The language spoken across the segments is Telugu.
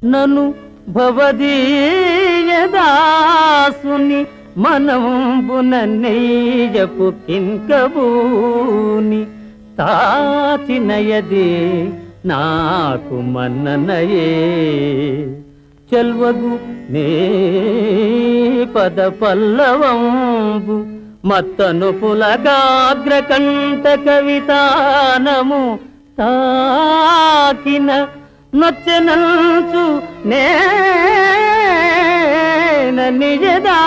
నను భవదీయదాసుని మనంబున నెయ్యపు కింకబూని తాచినయదే నాకు మన్ననయే. చెల్వగు నే పద పల్లవంబు మత్తను పులగాగ్రకంట కవితానము తాకిన నొచ్చెనంచు నేన నిజదా.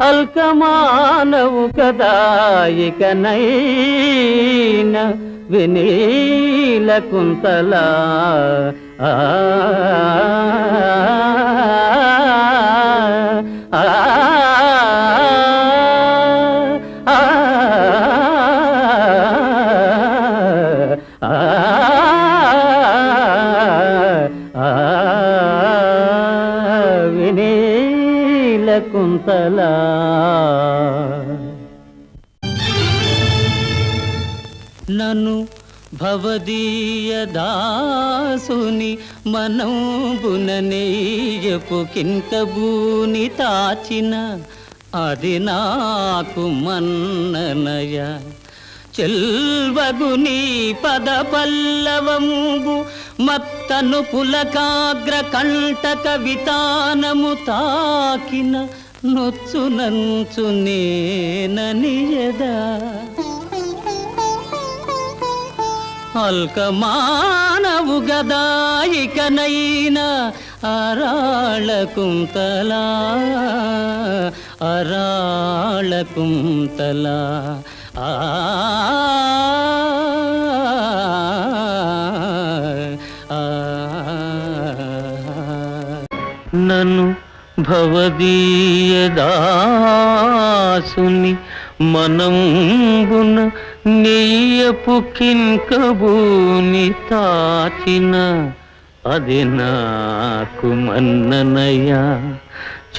అల్కమానవు కదా ఇకనైన వినీల కుంతలా. ఆ, ఆ, వినీల కుంతలా నన్ను భవదీయ దాసుని మనంబుననేయపు నెయ్యపు కింకబూని తాచిన అది నాకు మన్ననయ. చెల్వగుని పద పల్లవంబు మత్తను పులకాగ్ర కంటక వితానము తాకిన నొచ్చు నంచు నేననియదా అల్కమానవు గదాయికనైన అరాళకుంతలా అరాళకుంతలా. ఆ, నన్ను భవదీయదాసుని మనంబున నెయ్యపు కింకబూని తాచిన. అది నాకు మన్ననయ్యా.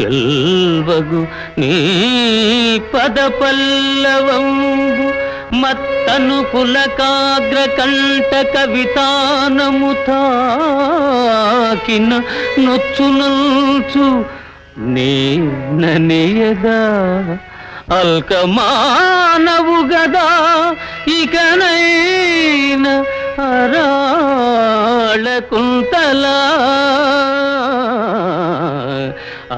చెల్వగు నీ పద పల్లవంబు మత్తను పులకాగ్ర కంట కవితానము తాకిన నొచ్చునల్చు నేననేయదా అల్క మానవు గదా ఇకనైన అరాళ కుంతలా ఆ